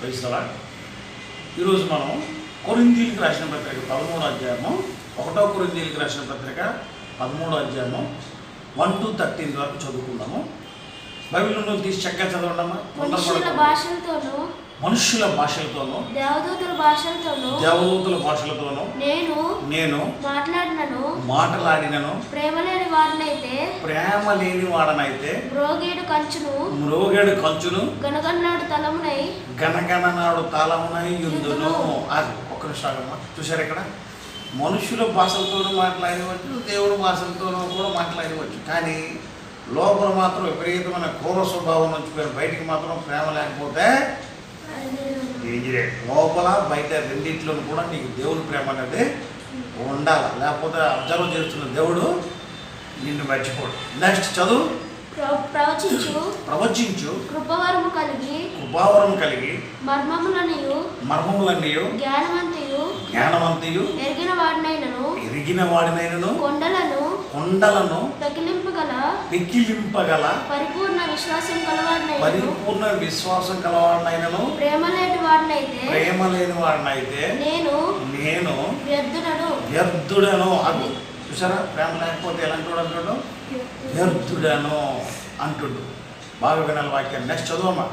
వయసులా ఈరోజు మనం కొరిందీలకు రాసిన పత్రిక పదమూడు అధ్యాయము ఒకటో కొరిందీలకు రాసిన పత్రిక పదమూడో అధ్యాయము వన్ టు థర్టీన్ వరకు చదువుకుందాము బైబిల్లో తీసి చక్కగా చదవండమ్మా. భాషలతోనూ మనుషుల భాషలతోనూ దేవదూతల భాషలతోనూ దేవదూతుల భాషలతోనూ నేను నేను మాట్లాడినను. మాటలాడినను. ప్రేమ లేని వారినైతే ప్రేమ లేని వాడనైతే బ్రోగేడు కంచును మ్రోగేడు కంచును గనగన్నాడు తలమునై గనగననాడు తాళమునై యుందును అది ఒక్క నిమిషాలమ్మా చూశారు ఇక్కడ? మనుషుల భాషలతోనూ మాట్లాడవచ్చు దేవుడి భాషలతోనూ కూడా మాట్లాడవచ్చు. కానీ లోపల మాత్రం విపరీతమైన క్రూర స్వభావం నుంచి బయటికి మాత్రం ప్రేమ లేకపోతే లోపల బయట రెండిట్లోనూ కూడా నీకు దేవుని ప్రేమ అనేది ఉండాలి. లేకపోతే అబ్జర్వ్ చేస్తున్న దేవుడు నిన్ను మర్చిపోడు. నెక్స్ట్ చదువు. ప్ర- ప్రవచించు. ప్రవచించు. కృపవరము కలిగి. కృపావరం కలిగి. మర్మములనియు. మర్మములన్నీ జ్ఞానవంతయు జ్ఞానవంతియు ఎరిగిన వాడినైనను. ఎరిగిన వాడినైనను. కొండలను. కొండలను ప్రకిలింపగల పిక్కిలింపగల పరిపూర్ణ విశ్వాసం కలవాడినైనను పరిపూర్ణ విశ్వాసం కలవాడినైనను ప్రేమ లేని వాడినైతే ప్రేమ లేని వాడినైతే నేను నేను వ్యర్థుడను. వ్యర్థుడను. అగు. చూసారా? ప్రేమ లేకపోతే ఎలాంటి వాడు అంటాడు? వ్యర్థుడను అంటుడు. బాగా వినాలి వాక్యం నెక్స్ట్ చదువమ్మా.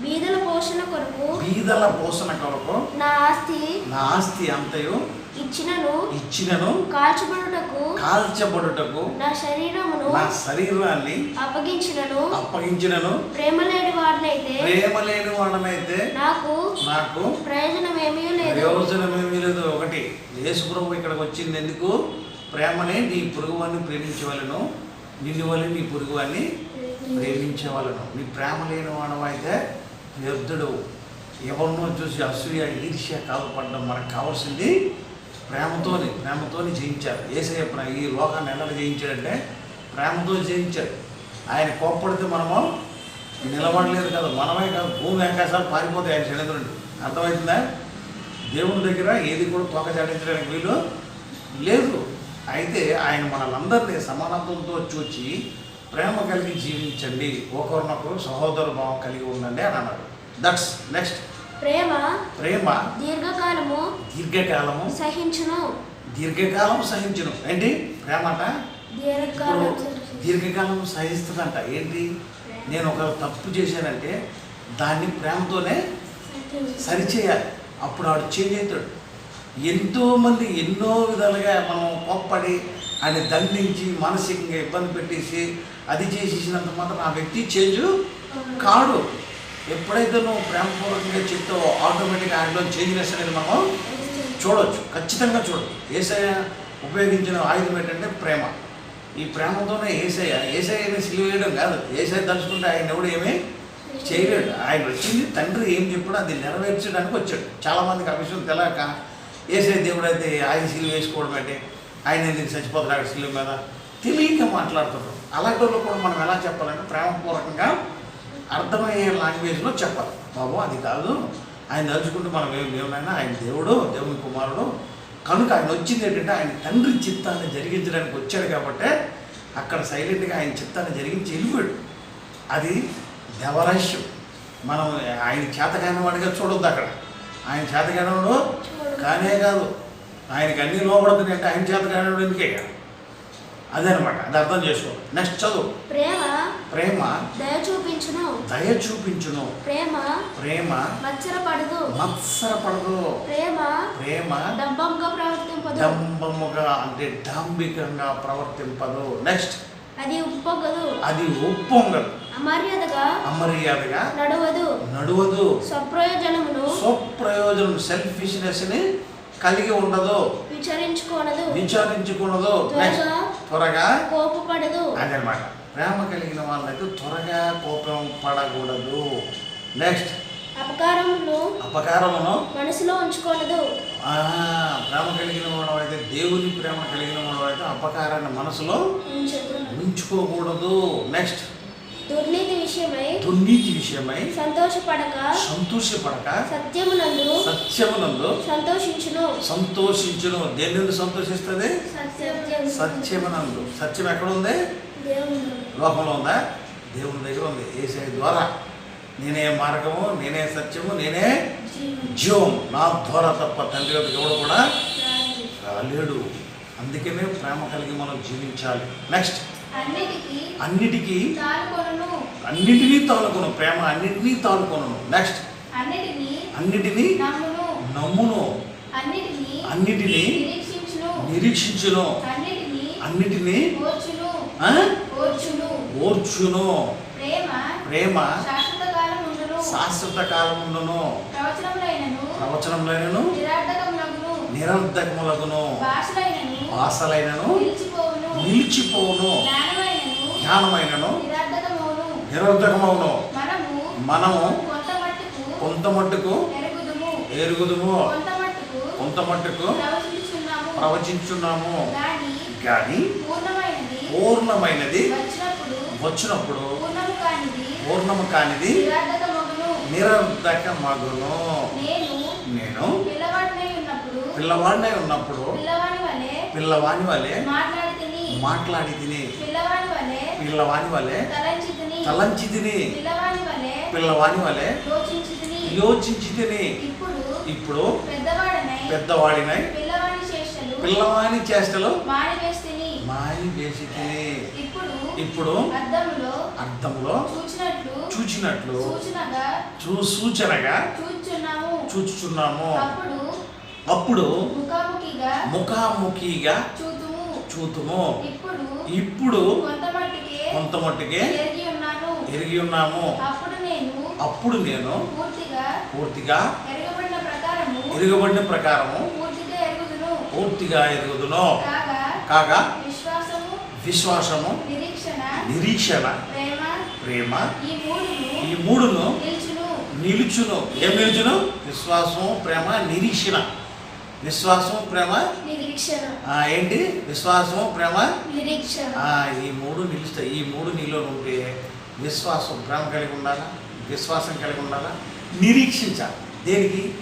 బీదల పోషణ కొరకు బీదల పోషణ కొరకు నా ఆస్తి నా ఆస్తి అంతయు ఇచ్చినను ఇచ్చినను కాల్చబడుటకు కాల్చబడుటకు నా శరీరమును నా శరీరాన్ని అప్పగించినను అప్పగించినను ప్రేమ లేని వాడినైతే ప్రేమ లేని వాడనైతే నాకు నాకు ప్రయోజనం ఏమీ లేదు. ప్రయోజనం ఏమీ లేదు. ఒకటి యేసు ప్రభు ఇక్కడికి వచ్చింది ఎందుకు? ప్రేమనే నీ పొరుగువాన్ని ప్రేమించవలను నిన్ను వల్ల నీ పొరుగువాన్ని ప్రేమించవలను. నీ ప్రేమ లేని వాడవైతే వ్యర్థుడు ఎవరినో చూసి అసూయ ఈర్ష్య కాలపడడం మనకు కావాల్సింది ప్రేమతోని ప్రేమతోని జయించారు ఏసయ్య ప్ర- ఈ లోకాన్ని ఎలా జయించాడంటే ప్రేమతో జయించాడు. ఆయన కోప్పడితే మనము నిలబడలేదు కదా మనమే కాదు భూమి ఆకాశాలు పారిపోతాయి ఆయన శనిద్రుడు అర్థమవుతుందా? దేవుని దగ్గర ఏది కూడా తోక చాటించడానికి వీలు లేదు. అయితే ఆయన మనలందరినీ సమానత్వంతో చూచి ప్రేమ కలిగి జీవించండి. ఒకరినొకరు సహోదర భావం కలిగి ఉండండి అని అన్నాడు. దట్స్ నెక్స్ట్ ప్రేమ ప్రేమ దీర్ఘకాలము దీర్ఘకాలము సహించును. దీర్ఘకాలం సహించును. ఏంటి? ప్రేమ అంట? దీర్ఘకాలం సహిస్తుందంట. ఏంటి? నేను ఒక తప్పు చేశానంటే దాన్ని ప్రేమతోనే సరిచేయాలి. అప్పుడు ఆడు చేంజ్ అవుతాడు. ఎంతోమంది ఎన్నో విధాలుగా మనం కోప్పడి ఆయన దండించి మానసికంగా ఇబ్బంది పెట్టేసి అది చేసేసినంత మాత్రం ఆ వ్యక్తి చేంజ్ కాడు. ఎప్పుడైతే నువ్వు ప్రేమపూర్వకంగా చెప్తావో ఆటోమేటిక్గా ఆయనలో చేంజ్నెస్ అనేది మనం చూడొచ్చు. ఖచ్చితంగా చూడొచ్చు. ఏసయ ఉపయోగించిన ఆయుధం ఏంటంటే ప్రేమ. ఈ ప్రేమతోనే ఏసయ్య ఏసయ్యని సిలివేయడం కాదు. ఏసయ్య తలుచుకుంటే ఆయన ఎవడు ఏమీ చేయలేడు. ఆయన వచ్చింది తండ్రి ఏం చెప్పాడో అది నెరవేర్చడానికి వచ్చాడు. చాలామందికి ఆ విషయం తెలియక ఏసై దేవుడు అయితే ఆయన సిలువ వేసుకోవడం అంటే ఆయన ఎందుకు చచ్చిపోతున్నాడు సిలువ మీద? తెలియక మాట్లాడుతున్నాడు. అలాంటి వాళ్ళు కూడా మనం ఎలా చెప్పాలంటే ప్రేమపూర్వకంగా అర్థమయ్యే లాంగ్వేజ్లో చెప్పాలి. బాబు అది కాదు. ఆయన తలుచుకుంటే మనం ఏం లేవునైనా ఆయన దేవుడు దేవుని కుమారుడు. కనుక ఆయన వచ్చింది ఏంటంటే ఆయన తండ్రి చిత్తాన్ని జరిగించడానికి వచ్చాడు కాబట్టి అక్కడ సైలెంట్గా ఆయన చిత్తాన్ని జరిగించి వెళ్ళిపోయాడు. అది దేవరహస్యం. మనం ఆయన చేతకాని వాడిగా చూడొద్దు అక్కడ. ఆయన చేతకానివాడు కానే కాదు. ఆయనకి అన్ని లోపడుతుంది అంటే ఆయన చేతకానివాడు ఎందుకే? అదనమాట అది అర్థం చేసుకో. నెక్స్ట్ చదువు. ప్రేమ ప్రేమ దయ చూపించును. దయ చూపించును. ప్రేమ ప్రేమ మత్సరపడదు. మత్సరపడదు. ప్రేమ ప్రేమ డంబంగా ప్రవర్తింపదు. డంబముగా అంటే డాంబికంగా ప్రవర్తింపదు. నెక్స్ట్ అది ఉప్పొగదు. అది ఒప్పొంగదు అమర్యాదగా అమర్యాదగా నడవదు. నడువదు. స్వప్రయోజనమును స్వప్రయోజనం సెల్ఫిష్నెస్ని కలిగి ఉండదు. విచరించుకోనదు. విచారించుకున్నదు నెక్స్ట్ త్వరగా కోపపడదు. అదనమాట. ప్రేమ కలిగిన వాళ్ళైతే త్వరగా కోపం పడకూడదు. నెక్స్ట్ అపకారమును అపకారమును మనసులో ఉంచుకోనదు ఆ, ప్రేమ కలిగిన వాడు అయితే దేవుని ప్రేమ కలిగిన వాడు అయితే అపకారాన్ని మనసులో ఉంచుకోకూడదు. నెక్స్ట్ దుర్నీతి విషయమై దుర్నీతి విషయమై సంతోషపడక సంతోషపడక సత్యమునందు సత్యమునందు సంతోషించును. సంతోషించును. దేని నుండి సంతోషిస్తుంది? సత్యం సత్యమునందు. సత్యం ఎక్కడ ఉంది లోకంలో ఉందా? దేవుని దగ్గర ఉంది. ఏసఐ ద్వారా. నేనే మార్గము నేనే సత్యము నేనే జీవం. నా ద్వారా తప్ప తండ్రి యొక్క ఎవడు కూడా రాలేడు. అందుకనే ప్రేమ కలిగి మనం జీవించాలి. నెక్స్ట్ అన్నిటికీ అన్నిటినీ తాలుకొను ప్రేమ అన్నిటినీ తాలుకొను నెక్స్ట్ అన్నిటినీ నమ్మును. అన్నిటినీ నిరీక్షించును. అన్నిటినీ ఓర్చును. ప్రేమ శాశ్వత కాలముండును ప్రవచనములైనను. నిరర్ధకములగును. భాషలైనను నిలిచిపోవును. జ్ఞానమైనను నిరర్ధకమవును మనము కొంత మట్టుకు ఎరుగుదుము. కొంత మట్టుకు ప్రవచించున్నాము గాని కానీ పూర్ణమైనది వచ్చినప్పుడు పూర్ణము కానిది నిరర్ధకమగును. నేను పిల్లవాడినై ఉన్నప్పుడు పిల్లవాని వలె మాట్లాడి తిని మాట్లాడి తిని పిల్లవాడి వలె పిల్లవాని వలె తలంచి తిని తలంచి తిని పిల్లవాడి వలె పిల్లవాని వలె యోచించి తిని యోచించి తిని ఇప్పుడు పెద్దవాడనై పిల్లవాని చేష్టలు మానివేసి ఇప్పుడు అర్థంలో చూచినట్లు సూచనగా చూ సూచనగా చూచున్నాము చూచుచున్నాము. అప్పుడు ముఖాముఖిగా చూతుము. ఇప్పుడు కొంత మట్టుకే ఎరిగి ఉన్నాము. అప్పుడు నేను పూర్తిగా ఎరగబడిన ప్రకారము పూర్తిగా ఎరుగుదును. కాగా విశ్వాసము విశ్వాసము నిరీక్షణ ప్రేమ ఈ మూడును నిల్చును. ఏం నిలుచును? విశ్వాసం ప్రేమ నిరీక్షణ. విశ్వాసం ప్రేమ? ఏంటి? విశ్వాసం ప్రేమ? ఈ మూడు నిలుస్తాయి. ఈ మూడు నీలో ఉంటే విశ్వాసం ప్రేమ కలిగి ఉండాలా? విశ్వాసం కలిగి ఉండాలా? నిరీక్షించాలి. దేనికి?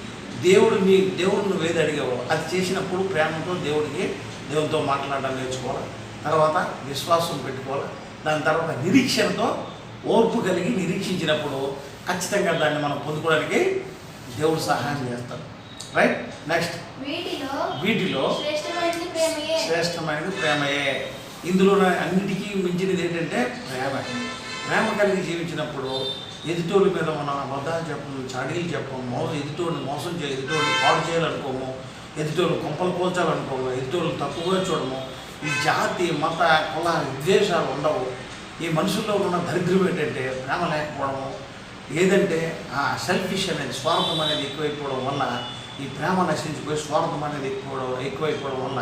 దేవుడు నీ దేవుడు నువ్వు ఏది అడిగావో అది చేసినప్పుడు ప్రేమతో దేవుడికి దేవునితో మాట్లాడడం నేర్చుకోవాలి. తర్వాత విశ్వాసం పెట్టుకోవాలి. దాని తర్వాత నిరీక్షణతో ఓర్పు కలిగి నిరీక్షించినప్పుడు ఖచ్చితంగా దాన్ని మనం పొందుకోవడానికి దేవుడు సహాయం చేస్తాడు. రైట్ నెక్స్ట్ వీటిలో శ్రేష్టమైనది ప్రేమయే. ఇందులో అన్నిటికీ మించినది ఏంటంటే ప్రేమ. ప్రేమ కలిగి జీవించినప్పుడు ఎదుటోళ్ళ మీద మనం అబద్ధాలు చెప్పము చాడీలు చెప్పము మోసం ఎదుటోడిని మోసం చేయ ఎదుటోడిని పాడు చేయాలనుకోము ఎదుటోళ్ళు కొంపలు కోల్చాలనుకోము ఎదుటోళ్ళని తక్కువగా చూడము. ఈ జాతి మత కుల విద్వేషాలు ఉండవు. ఈ మనుషుల్లో ఉన్న దరిద్రం ఏంటంటే ప్రేమ లేకపోవడము. ఏదంటే ఆ సెల్ఫిష్ అనేది స్వార్థం అనేది ఎక్కువైపోవడం వల్ల ఈ ప్రేమ నశించిపోయి స్వార్థం అనేది ఎక్కువ ఎక్కువైపోవడం వల్ల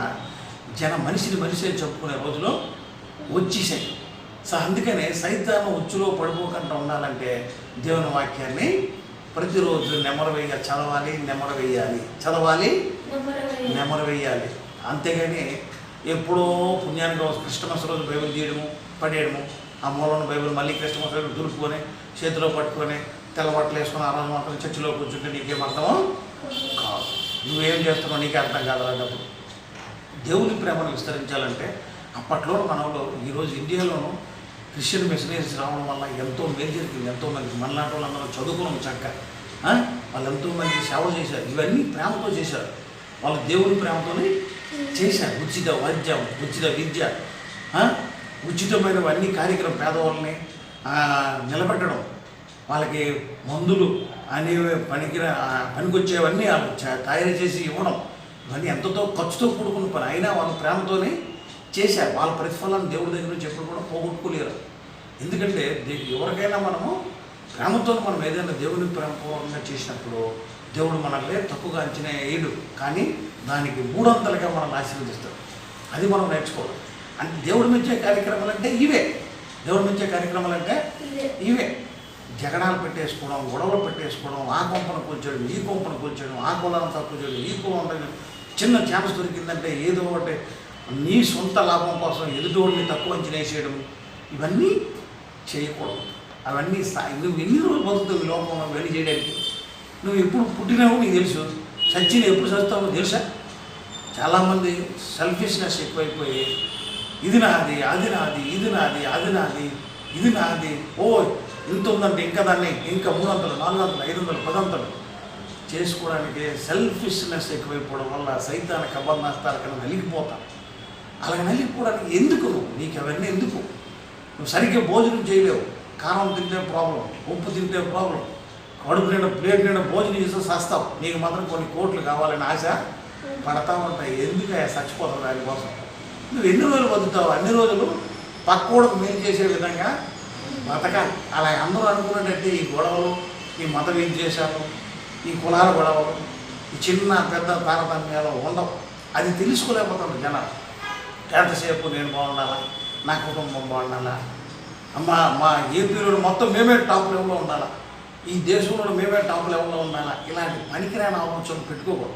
జన మనిషిని మనిషే చెప్పుకునే రోజులు వచ్చేసాయి. సో అందుకనే సైతాన్ని ఉచ్చులో పడిపోకుండా ఉండాలంటే దేవుని వాక్యాన్ని ప్రతిరోజు నెమరు వేయ చదవాలి నెమరు వేయాలి చదవాలి నెమరు వేయాలి అంతేగాని ఎప్పుడో పుణ్యానికి రోజు క్రిస్టమస్ రోజు బైబిల్ తీయడము పడేయడము ఆ మూలను బైబిల్ మళ్ళీ క్రిస్టమస్ రోజు దులుపుకొని చేతిలో పట్టుకొని తెల్లబట్టలు వేసుకొని ఆ రోజు మాత్రం చర్చిలో కూర్చుంటే నీకేం అర్థమో కాదు. నువ్వేం చేస్తున్నావు నీకు అర్థం కాదు దేవుని ప్రేమను విస్తరించాలంటే అప్పట్లో మనలో ఈరోజు ఇండియాలోనూ క్రిస్టియన్ మిషనరీస్ రావడం వల్ల ఎంతో మేలు జరిగింది. ఎంతో మంది మనలాంటి వాళ్ళందరూ చదువుకున్నాం చక్క వాళ్ళు ఎంతో మంది సేవ చేశారు. ఇవన్నీ ప్రేమతో చేశారు. వాళ్ళు దేవుని ప్రేమతోనే చేశారు. ఉచిత వైద్యం ఉచిత విద్య ఉచితమైనవన్నీ కార్యక్రమం పేదవాళ్ళని నిలబెట్టడం వాళ్ళకి మందులు అనేవి పనికి పనికొచ్చేవన్నీ తయారు చేసి ఇవ్వడం. ఇవన్నీ ఎంతతో ఖర్చుతో కూడుకున్న పని. అయినా వాళ్ళ ప్రేమతోనే చేశారు. వాళ్ళ ప్రతిఫలాన్ని దేవుడి దగ్గర నుంచి ఎప్పుడు కూడా పోగొట్టుకోలేరు. ఎందుకంటే ఎవరికైనా మనము ప్రేమతో మనం ఏదైనా దేవుని ప్రేమపూర్వకంగా చేసినప్పుడు దేవుడు మనల్ని తప్పుగా అంచనా వేయడు. కానీ దానికి మూడొంతలుగా మనల్ని ఆశీర్వదిస్తాడు. అది మనం నేర్చుకోవాలి. అంటే దేవుడు మెచ్చే కార్యక్రమాలు అంటే ఇవే. దేవుడు మెచ్చే కార్యక్రమాలు అంటే ఇవే. జగడాలు పెట్టేసుకోవడం గొడవలు పెట్టేసుకోవడం ఆ కొంపను కూల్చడం ఈ కొంపను కూల్చడం ఆ కులాన్ని తక్కువ చేయడం ఈ కులం చిన్న ఛాన్స్ దొరికిందంటే ఏదో ఒకటి నీ సొంత లాభం కోసం ఎదుటోడిని తక్కువ అంచనా వేసేయడం. ఇవన్నీ చేయకూడదు. అవన్నీ సా- నువ్వు ఎన్ని రోజులు బతుకుతావు ఈ లోకంలో ఇవన్నీ చేయడానికి? నువ్వు ఎప్పుడు పుట్టినావో నీకు తెలుసు. సచ్చిన ఎప్పుడు చదువుతావో తెలుసా? చాలామంది సెల్ఫిష్నెస్ ఎక్కువైపోయి ఇది నాది అది నాది ఇది నాది అది నాది ఇది నాది ఓ ఇంత ఉందంటే ఇంకా దాన్ని ఇంకా మూడు వందలు నాలుగు వందలు ఐదు వందలు పదంతలు చేసుకోవడానికి సెల్ఫిష్నెస్ ఎక్కువైపోవడం వల్ల సైతానికి కబర్నాస్తాల కన్నా నలిగిపోతాం. అలాగే నలిగిపోవడానికి ఎందుకు? నువ్వు నీకు అవన్నీ ఎందుకు? నువ్వు సరిగ్గా భోజనం చేయలేవు. కారం తింటే ప్రాబ్లం ఉప్పు తింటే ప్రాబ్లం కడుపు నిండా ప్లేట్ నిండా భోజనం చేస్తే సస్తావు నీకు మాత్రం కొన్ని కోట్లు కావాలని ఆశ పడతా ఉంటాయి. ఎందుకు చచ్చిపోతావు దానికోసం. నువ్వు ఎన్ని రోజులు బతుకుతావు? అన్ని రోజులు పక్కోడకు మేలు చేసే విధంగా బతక. అలా అందరూ అనుకున్నట్టు ఈ గొడవలు ఈ మతం ఏం చేశారు ఈ కులాల గొడవలు ఈ చిన్న పెద్ద తారతమ్యాలు ఉండవు. అది తెలుసుకోలేకపోతారు జనాలు. ఎంతసేపు నేను బాగుండాలా? నా కుటుంబం బాగుండాలా? అమ్మా మా ఏపీలో మొత్తం మేమే టాప్ లెవెల్లో ఉండాలా? ఈ దేశంలో మేమే టాప్ లెవెల్లో ఉండాలా? ఇలాంటి పనికిరాని ఆలోచనలు పెట్టుకోకూడదు.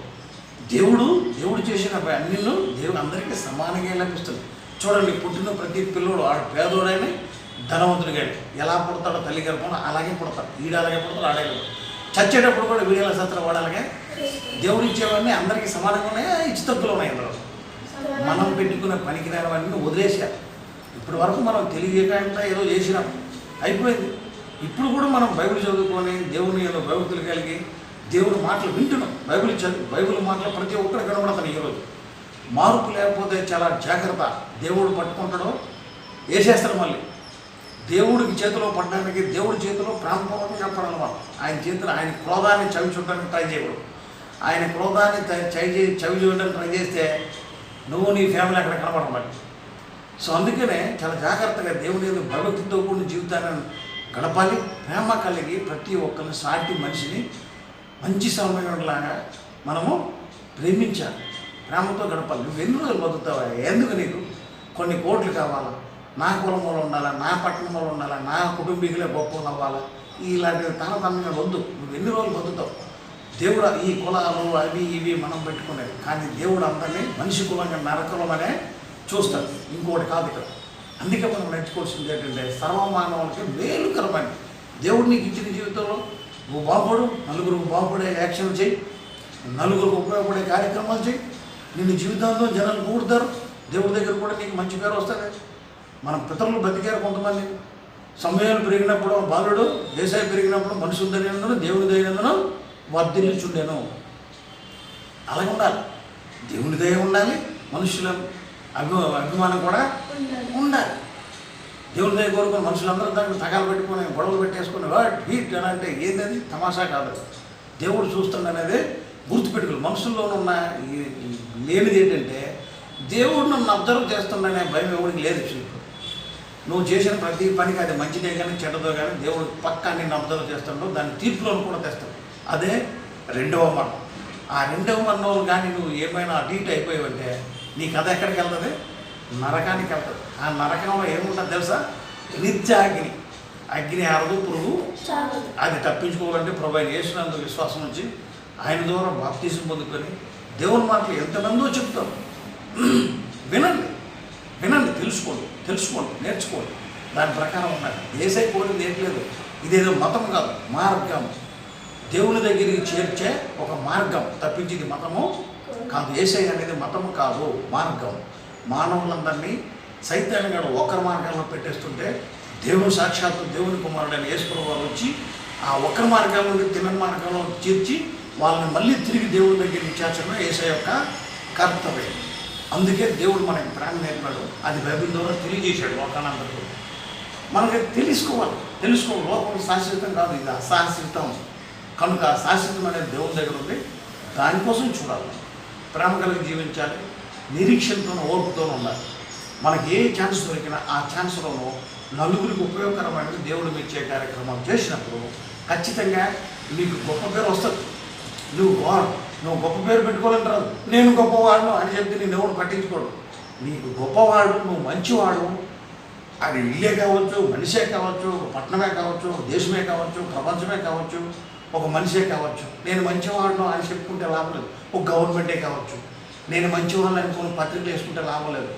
దేవుడు దేవుడు చేసిన అన్నిళ్ళు దేవుడు అందరికీ సమానంగా లభిస్తుంది. చూడండి పుట్టిన ప్రతి పిల్లోడు ఆడు పేదోడైనా ధనవంతుడు కానీ ఎలా పుడతాడో తల్లి గర్భంలో అలాగే పుడతాడు. ఈడు అలాగే పుడతాడు ఆడే చచ్చేటప్పుడు కూడా వీడియోల సత్రం వాడాలగా? దేవుడు ఇచ్చేవన్నీ అందరికీ సమానంగా ఉన్నాయా ఇచ్చి తప్పులు ఉన్నాయి అందులో మనం పెట్టుకున్న పనికిరానివన్నీ వదిలేసారు ఇప్పటి వరకు మనం తెలియకుండా ఏదో చేసినాం అయిపోయింది. ఇప్పుడు కూడా మనం బైబిల్ చదువుకొని దేవుని ఏదో భయభక్తులు కలిగి దేవుని మాటలు వింటున్నాం. బైబిల్ చదువు బైబిల్ మాటలు ప్రతి ఒక్కరు కనబడతాను ఈరోజు మార్పు లేకపోతే చాలా జాగ్రత్త దేవుడు పట్టుకుంటాడో వేసేస్తారు మళ్ళీ? దేవుడికి చేతిలో పడడానికి దేవుడి చేతిలో ప్రాణపూర్వకంగా పడాలి మనం. ఆయన చేతిలో ఆయన క్రోధాన్ని చవి చూడడానికి ట్రై చేయకూడదు. ఆయన క్రోధాన్ని చవి చేసి చవి చూడడానికి ట్రై చేస్తే నువ్వు నీ ఫ్యామిలీ అక్కడ కనబడమని సో అందుకనే చాలా జాగ్రత్తగా దేవుని ఏదో భగవద్గీతతో కూడిన జీవితాన్ని గడపాలి. ప్రేమ కలిగి ప్రతి ఒక్కరిని సాటి మనిషిని మంచి సమయంలాగా మనము ప్రేమించాలి. ప్రేమతో గడపాలి. నువ్వు ఎన్ని రోజులు బతుకుతావా ఎందుకు నీకు? కొన్ని కోట్లు కావాలా? నా కులంలో ఉండాలా నా పట్టణంలో ఉండాలా నా కుటుంబీకులే గొప్ప అవ్వాలా ఇలాంటి తనతనంగా వద్దు. నువ్వు ఎన్ని రోజులు బతుకుతావు? దేవుడు ఈ కులాలు అవి ఇవి మనం పెట్టుకునేది. కానీ దేవుడు అందరినీ మనిషి కులంగా నరకులం అనే చూస్తాడు. ఇంకోటి కాదు ఇక్కడ. అందుకే మనం నేర్చుకోవాల్సింది ఏంటంటే సర్వమానవులకి మేలుకరమని దేవుడు నీకు ఇచ్చిన జీవితంలో నువ్వు బాగుపడు నలుగురు బాగుపడే యాక్షన్ చేయి నలుగురికి ఉపయోగపడే కార్యక్రమాలు చేయి. నిన్ను జీవితంలో జనాలు కూడతారు. దేవుడి దగ్గర కూడా నీకు మంచి పేరు వస్తుంది మన పితరులు బతికారు కొంతమంది. సమయాలు పెరిగినప్పుడు బాలుడు దేశాయి పెరిగినప్పుడు మనుషుల దైనందును దేవుని దైనందును వర్ధిల్చుండెను అలాగే ఉండాలి. దేవుని దయ ఉండాలి మనుషుల అభి అభిమానం కూడా ఉండాలి. దేవుని దయ కోరుకుని మనుషులందరూ దానికి తగాలు పెట్టుకొని గొడవలు పెట్టేసుకుని వాట్ హీట్ అని అంటే ఏంటది? తమాషా కాదు. దేవుడు చూస్తుండనేది గుర్తుపెట్టుకోవాలి. మనుషుల్లో ఉన్న లేనిది ఏంటంటే దేవుడు నన్ను అబ్జర్వ్ చేస్తుండనే భయం ఎవరికి లేదు నువ్వు చేసిన ప్రతి పనికి అది మంచిదే కానీ చెడ్డదో కానీ దేవుడు పక్కా నిన్ను అబ్జర్వ్ చేస్తాడు. దాని తీర్పులను కూడా తెస్తాడు. అదే రెండవ మరణం. ఆ రెండవ మరణం కానీ నువ్వు ఏమైనా అటు ఇటు అయిపోయావంటే నీ కథ ఎక్కడికి వెళ్తుంది? నరకానికి వెళ్తుంది. ఆ నరకంలో ఏముంటుంది తెలుసా? నిత్యాగ్ని. అగ్ని ఆరదు పురుగు అది తప్పించుకోవాలంటే ప్రభు ఆయన యేసునందు విశ్వాసం నుంచి ఆయన ద్వారా బాప్తీసం పొందుకొని దేవుని మాటలు ఎంతమందో చెప్తారు. వినండి. వినండి తెలుసుకోండి తెలుసుకోండి నేర్చుకోండి. దాని ప్రకారం ఉండాలి. ఏసై కోరింది నేర్లేదు లేదు? ఇదేదో మతం కాదు మార్గం. దేవుని దగ్గరికి చేర్చే ఒక మార్గం. తప్పించింది మతము కాదు. ఏసై అనేది మతము కాదు మార్గం. మానవులందరినీ సైతాన్ని ఒకరి మార్గంలో పెట్టేస్తుంటే దేవుని సాక్షాత్తు దేవుని కుమారుడైన యేసుప్రభు వారు వచ్చి ఆ ఒకరి మార్గం నుండి మార్గంలో చేర్చి వాళ్ళని మళ్ళీ తిరిగి దేవుని దగ్గరికి చేర్చడం ఏసై యొక్క కర్తవ్యం. అందుకే దేవుడు మనకి ప్రేమ నేర్పాడు. అది బైబిల్ ద్వారా తెలియజేశాడు లోకానందరూ మనకి తెలుసుకోవాలి. తెలుసుకోవాలి లోకం శాశ్వతం కాదు ఇది అశాశ్వతం కనుక శాశ్వతం అనేది దేవుని దగ్గర ఉంది. దానికోసం చూడాలి. ప్రేమ కలిగి జీవించాలి. నిరీక్షణతో ఓర్పుతో ఉండాలి. మనకి ఏ ఛాన్స్ దొరికినా ఆ ఛాన్స్లోనూ నలుగురికి ఉపయోగకరమైనది దేవుడు మెచ్చే కార్యక్రమం చేసినప్పుడు ఖచ్చితంగా నీకు గొప్ప పేరు వస్తుంది. నువ్వు గో- నువ్వు గొప్ప పేరు పెట్టుకోవాలని రాదు. నేను గొప్పవాడును అని చెప్తే నేను ఎవరు పట్టించుకోడు. నీకు గొప్పవాడు నువ్వు మంచివాడు. అది ఇల్లే కావచ్చు మనిషే కావచ్చు ఒక పట్టణమే కావచ్చు ఒక దేశమే కావచ్చు ప్రపంచమే కావచ్చు ఒక మనిషే కావచ్చు. నేను మంచివాడును అని చెప్పుకుంటే లాభం లేదు. ఒక గవర్నమెంటే కావచ్చు. నేను మంచివాడిని అనుకోని పత్రికలు వేసుకుంటే లాభం లేదు.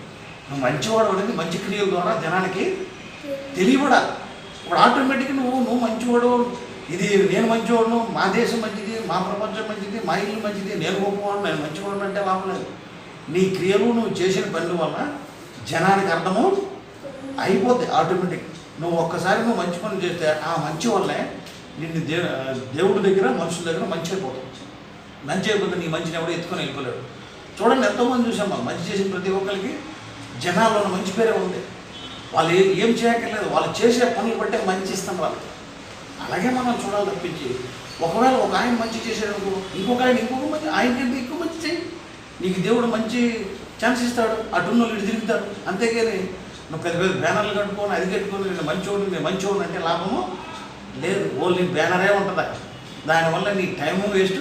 నువ్వు మంచివాడు అనేది మంచి క్రియల ద్వారా జనానికి తెలియబడాలి. ఇప్పుడు ఆటోమేటిక్గా నువ్వు నువ్వు మంచివాడు. ఇది నేను మంచివాడును మా దేశం మంచిది మా ప్రపంచం మంచిది మా ఇల్లు మంచిది నేను గొప్పవాడు నేను మంచివాడు అంటే లాభం లేదు. నీ క్రియలు నువ్వు చేసిన పనుల వల్ల జనానికి అర్థము అయిపోద్ది ఆటోమేటిక్. నువ్వు ఒక్కసారి నువ్వు మంచి పని చేస్తే ఆ మంచి వల్లే నిన్ను దే దేవుడి దగ్గర మనుషుల దగ్గర మంచి అయిపోతుంది మంచి అయిపోతే నీ మంచిని ఎవడో ఎత్తుకొని వెళ్ళిపోలేడు. చూడండి ఎంతోమంది చూసాం మనం మంచి చేసిన ప్రతి ఒక్కరికి జనాల్లో మంచి పేరే ఉంది. వాళ్ళు ఏం చేయక్కర్లేదు వాళ్ళు చేసే పనులు బట్టే మంచి ఇస్తాం వాళ్ళకి. అలాగే మనం చూడాలి తప్పించి ఒకవేళ ఒక ఆయన మంచి చేసేటప్పుడు ఇంకొక ఆయన ఇంకొక మంచి ఆయన కంటే ఎక్కువ మంచి చేయి. నీకు దేవుడు మంచి ఛాన్స్ ఇస్తాడు. అటున్న వాళ్ళు ఇటు తిరుగుతారు. అంతేగాని నువ్వు పెద్ద పెద్ద బ్యానర్లు కట్టుకొని అది కట్టుకొని నేను మంచోడు నేను మంచోడు అంటే లాభము లేదు. ఓన్లీ బ్యానరే ఉంటుంది. దానివల్ల నీ టైము వేస్ట్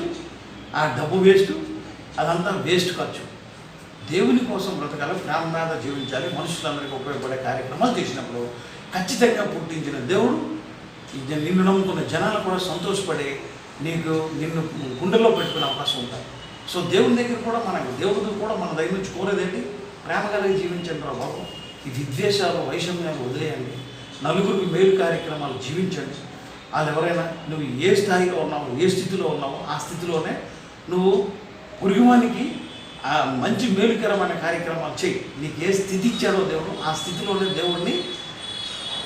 ఆ డబ్బు వేస్ట్ అదంతా వేస్ట్ ఖర్చు. దేవుని కోసం బ్రతకాలి ప్రాణం మీద జీవించాలి మనుషులందరికీ ఉపయోగపడే కార్యక్రమాలు చేసినప్పుడు ఖచ్చితంగా పుట్టించిన దేవుడు నిన్ను నమ్ముకున్న జనాలు కూడా సంతోషపడి నీకు నిన్ను గుండెల్లో పెట్టుకునే అవకాశం ఉంటుంది సో దేవుని దగ్గర కూడా మనకు దేవుడు కూడా మన దగ్గర నుంచి కోరేదేంటి? ప్రేమ కలిగి జీవించండి రా బాబు. ఈ విద్వేషాలు వైషమ్యాలు వదిలేయండి. నలుగురికి మేలు కార్యక్రమాలు జీవించండి. వాళ్ళు ఎవరైనా నువ్వు ఏ స్థాయిలో ఉన్నావు ఏ స్థితిలో ఉన్నావో ఆ స్థితిలోనే నువ్వు పురుగుమానికి ఆ మంచి మేలుకరమైన కార్యక్రమాలు చేయి. నీకు ఏ స్థితి ఇచ్చాడో దేవుడు ఆ స్థితిలోనే దేవుడిని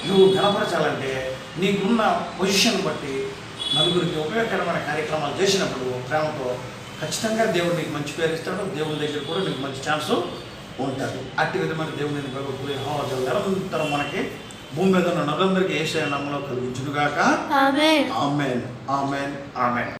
నువ్వు గణపరచాలంటే నీకున్న పొజిషన్ బట్టి నలుగురికి ఉపయోగకరమైన కార్యక్రమాలు చేసినప్పుడు ప్రేమతో ఖచ్చితంగా దేవుడు నీకు మంచి పేరు ఇస్తాడు దేవుని దగ్గర కూడా నీకు మంచి ఛాన్స్ ఉంటుంది. అట్టి విధమైన దేవుడిని భగవద్గురి హోదా నిరంతరం మనకి భూమి మీద ఉన్న నలుగురికి ఏ నమ్మలో కలిగించునుగాక. ఆమె ఆమెన్. ఆమెన్. ఆమెన్.